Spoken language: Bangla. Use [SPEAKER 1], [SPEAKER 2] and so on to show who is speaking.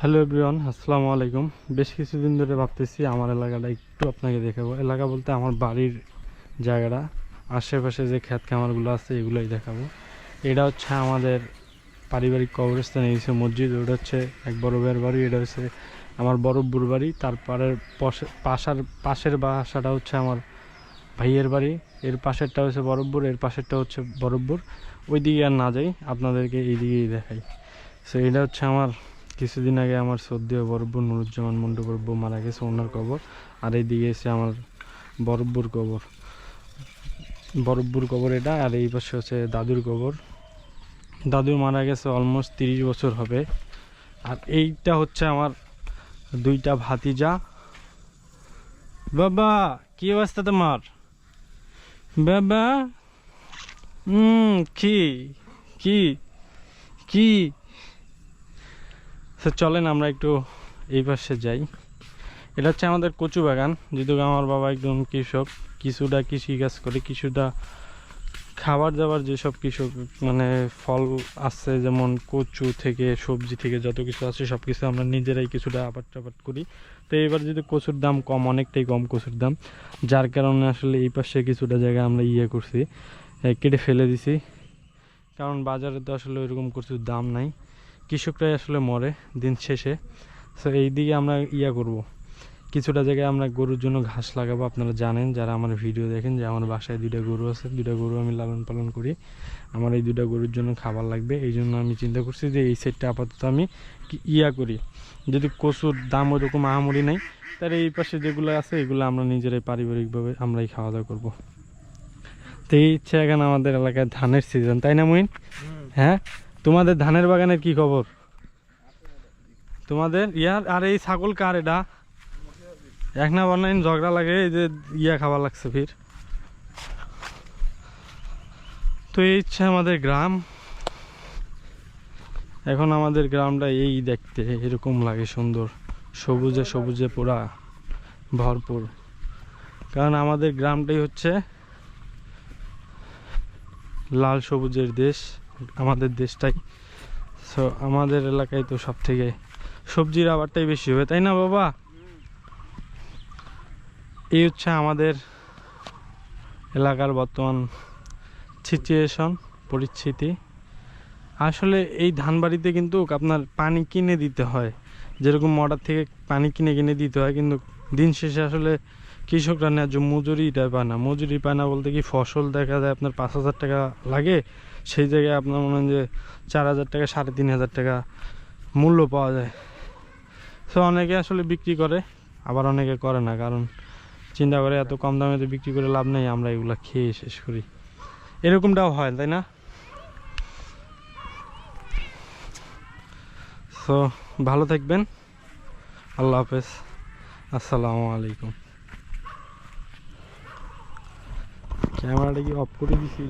[SPEAKER 1] হ্যালো এভরিওয়ান আসসালামু আলাইকুম। বেশ কিছুদিন ধরে ভাবতেছি আমার এলাকাটা একটু আপনাকে দেখাবো। এলাকা বলতে আমার বাড়ির জায়গাটা, আশেপাশে যে ক্ষেত খামারগুলো আছে এগুলোই দেখাবো। এটা হচ্ছে আমাদের পারিবারিক কবরস্থান হচ্ছে মসজিদ, ওটা হচ্ছে এক বড় ভাইয়ের বাড়ি, এটা হচ্ছে আমার বরব্বুর বাড়ি। তারপরের পশে- পাশার, পাশের বাসাটা হচ্ছে আমার ভাইয়ের বাড়ি। এর পাশেরটা হচ্ছে বরব্বুর এর পাশেরটা হচ্ছে বরব্বুর ওই দিকে আর না যাই, আপনাদেরকে এই দিকেই দেখাই। সো এটা হচ্ছে আমার কিছুদিন আগে আমার সর্দি বরব্বর নুরুজ্জামান মন্ডু মারা গেছে, ওনার কবর। আর এইদিকে এসে আমার বরব্বর কবর। বরব্বর কবর এটা, আর এই পাশে হচ্ছে দাদুর কবর। দাদু মারা গেছে অলমোস্ট তিরিশ বছর হবে। আর এইটা হচ্ছে আমার দুইটা ভাতিজা। বাবা, কি অবস্থা তোমার? বাবা কি? কি? কি? তো চলেন আমরা একটু এই পাশে যাই। এটা হচ্ছে আমাদের কচু বাগান যেহেতু আমার বাবা একজন কৃষক, কিছুটা কৃষিকাজ করে, কিছুটা খাবার দাবার যেসব কৃষক মানে ফল আছে, যেমন কচু থেকে, সবজি থেকে যত কিছু আছে সব কিছু আমরা নিজেরাই কিছুটা আবাদ টাবাদ করি। তো এবার যদি কচুর দাম কম, অনেকটাই কম কচুর দাম, যার কারণে আসলে এই পাশে কিছুটা জায়গা আমরা ইয়ে করছি কেটে ফেলে দিছি। কারণ বাজারে তো আসলে ওইরকম কচুর দাম নাই। কৃষকরাই আসলে মরে দিন শেষে। সো এই দিকে আমরা ইয়া করব। কিছুটা জায়গায় আমরা গরুর জন্য ঘাস লাগাবো আপনারা জানেন যারা আমার ভিডিও দেখেন যে আমার বাসায় দুইটা গরু আছে দুইটা গরু আমি লালন পালন করি। আমার এই দুইটা গরুর জন্য খাবার লাগবে এই জন্য আমি চিন্তা করছি যে এই সেটটা আপাতত আমি ইয়া করি। যদি কচুর দাম ওইরকম আহামরি নেই তাহলে এই পাশে যেগুলো আছে এগুলো আমরা নিজেরাই পারিবারিকভাবে আমরাই খাওয়া দাওয়া করব। তো এই হচ্ছে এখন আমাদের এলাকায় ধানের সিজন তাই না মুইন হ্যাঁ? তোমাদের ধানের বাগানের কি খবর? তোমাদের ইয়ার আর এই ছাগল কার এটা? এক না বানাইন, ঝগড়া লাগে, এই যে ইয়া খাওয়া লাগছে ফির। তো এই হচ্ছে আমাদের গ্রাম। এখন আমাদের গ্রামটা এই দেখতে, এরকম লাগে সুন্দর। সবুজে সবুজে পোড়া ভরপুর। কারণ আমাদের গ্রামটাই হচ্ছে লাল সবুজের দেশ। আমাদের দেশটাই। সো আমাদের এলাকায় তো সব থেকে সবজির আবারটাই বেশি হবে, তাই না বাবা? এই হচ্ছে আমাদের এলাকার বর্তমান সিচুয়েশন পরিস্থিতি। আসলে এই ধান বাড়িতে কিন্তু আপনার পানি কিনে দিতে হয়। যেরকম মডার থেকে পানি কিনে কিনে দিতে হয়, কিন্তু দিন শেষে আসলে কৃষকরা ন্যায্য মজুরিটা পায় না, মজুরি পায় না বলতে কি ফসল দেখা যায় আপনার পাঁচ হাজার টাকা লাগে, সেই জায়গায় আপনার মনে হয় যে চার হাজার টাকা সাড়ে তিন হাজার টাকা মূল্য পাওয়া যায়। সো অনেকে আসলে বিক্রি করে, আবার অনেকে করে না, কারণ চিন্তা করে এত কম দামে তো বিক্রি করে লাভ নেই, আমরা এগুলো খেয়ে শেষ করি। এরকমটাও হয়, তাই না? সো ভালো থাকবেন, আল্লাহ হাফেজ, আসসালামু আলাইকুম। ক্যামেরাটা কি অফ করে দিছি?